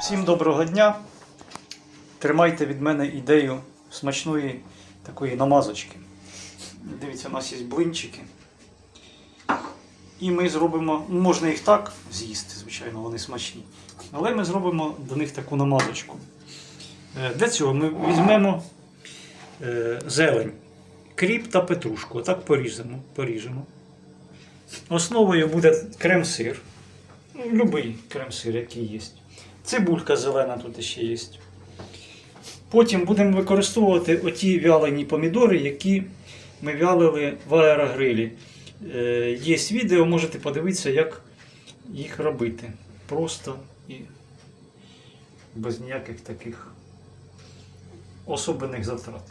Всім доброго дня. Тримайте від мене ідею смачної такої намазочки. Дивіться, у нас є блинчики. І ми зробимо, ну, можна їх так з'їсти, звичайно, вони смачні. Але ми зробимо до них таку намазочку. Е, Для цього ми візьмемо е, зелень, кріп та петрушку. Отак поріжемо. поріжемо. Основою буде крем-сир. Ну, Любий крем-сир, який є. Цибулька зелена тут ще є. Потім будемо використовувати оті вялені помідори, які ми вялили в аерогрилі. Е, Є відео, можете подивитися, як їх робити. Просто і без ніяких таких особливих затрат.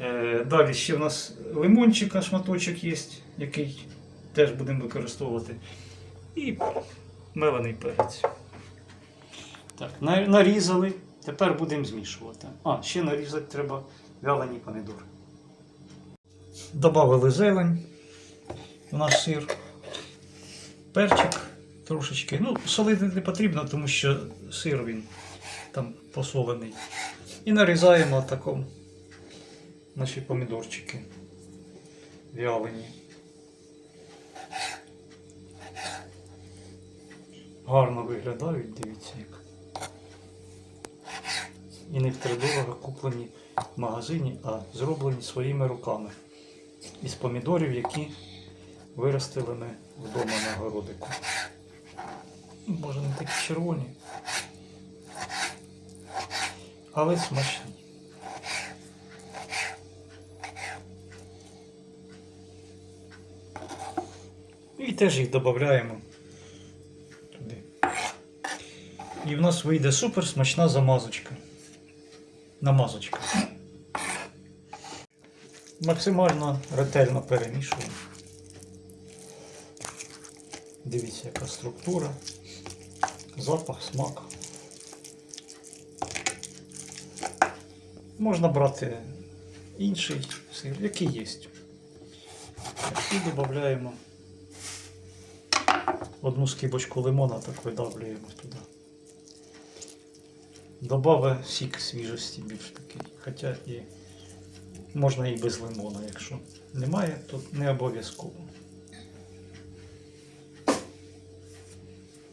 Е, Далі ще в нас лимончика шматочок є, який теж будемо використовувати. І мелений перець. Так, нарізали. Тепер будемо змішувати. А, ще нарізати треба вялені помідори. Добавили зелень. У нас сир. Перчик трошечки. Ну, солити не потрібно, тому що сир він там посолений. І нарізаємо таком наші помідорчики. Вялені. Гарно виглядають, дивіться як. І не в втридорого куплені в магазині, а зроблені своїми руками. Із помідорів, які виростили ми вдома на городику. Може не такі червоні. Але смачні. І теж їх додаємо туди. І в нас вийде супер смачна замазочка. Намазочка. Максимально ретельно перемішуємо. Дивіться, яка структура, запах, смак. Можна брати інший сир, який є. І додаємо одну скибочку лимона, так видавлюємо туди. Добавив сік свіжості більш такий. Хоча і можна і без лимона, якщо немає, то не обов'язково.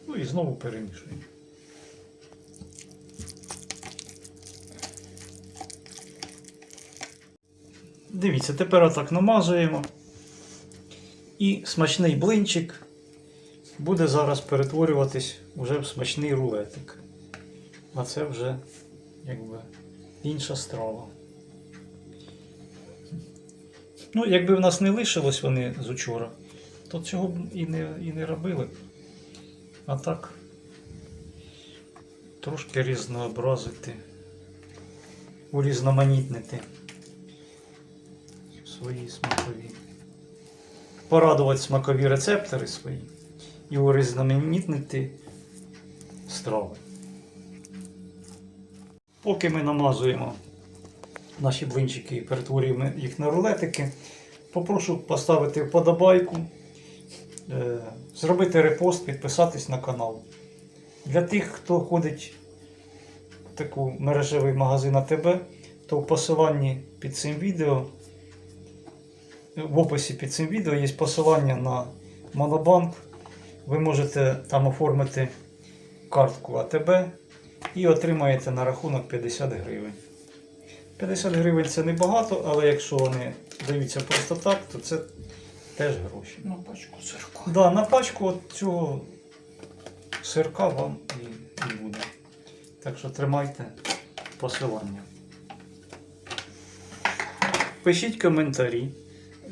Ну і знову перемішуємо. Дивіться, тепер отак намазуємо. І смачний блинчик буде зараз перетворюватись вже в смачний рулетик. А це вже якби інша страва. Ну, якби в нас не лишилось вони з учора, то цього б і не, і не робили. А так трошки різнообразити, урізноманітнити свої смакові. Порадувати смакові рецептори свої і урізноманітнити страви. Поки ми намазуємо наші блинчики і перетворюємо їх на рулетики, попрошу поставити вподобайку, е, зробити репост, підписатись на канал. Для тих, хто ходить в таку мережевий магазин АТБ, то в посиланні під цим відео, в описі під цим відео є посилання на Монобанк. Ви можете там оформити картку АТБ і отримаєте на рахунок 50 гривень. 50 гривень це небагато, але якщо вони даються просто так, то це теж гроші. На пачку сирку. Да, на пачку от цього сирка вам і, і буде. Так що тримайте посилання. Пишіть коментарі,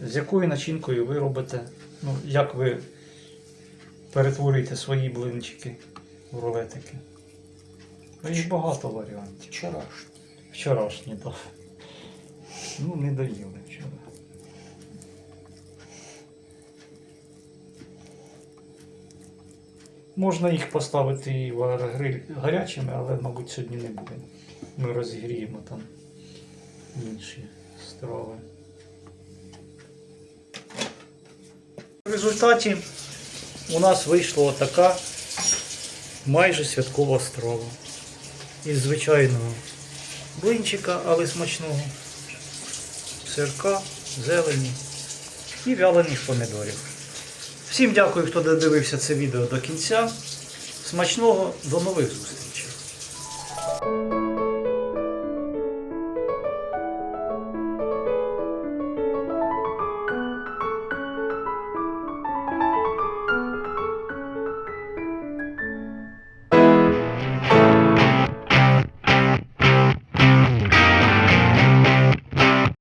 з якою начинкою ви робите, ну, як ви перетворюєте свої блинчики в рулетики. Ну, Їх багато варіантів. Вчорашній. Вчорашні, так. Ну, не доїли вчора. Можна їх поставити і в аерогриль гарячими, але, мабуть, сьогодні не буде. Ми розігріємо там інші страви. В результаті у нас вийшла така майже святкова страва. Із звичайного блинчика, але смачного, сирка, зелені і вялених помідорів. Всім дякую, хто додивився це відео до кінця. Смачного, до нових зустрічей!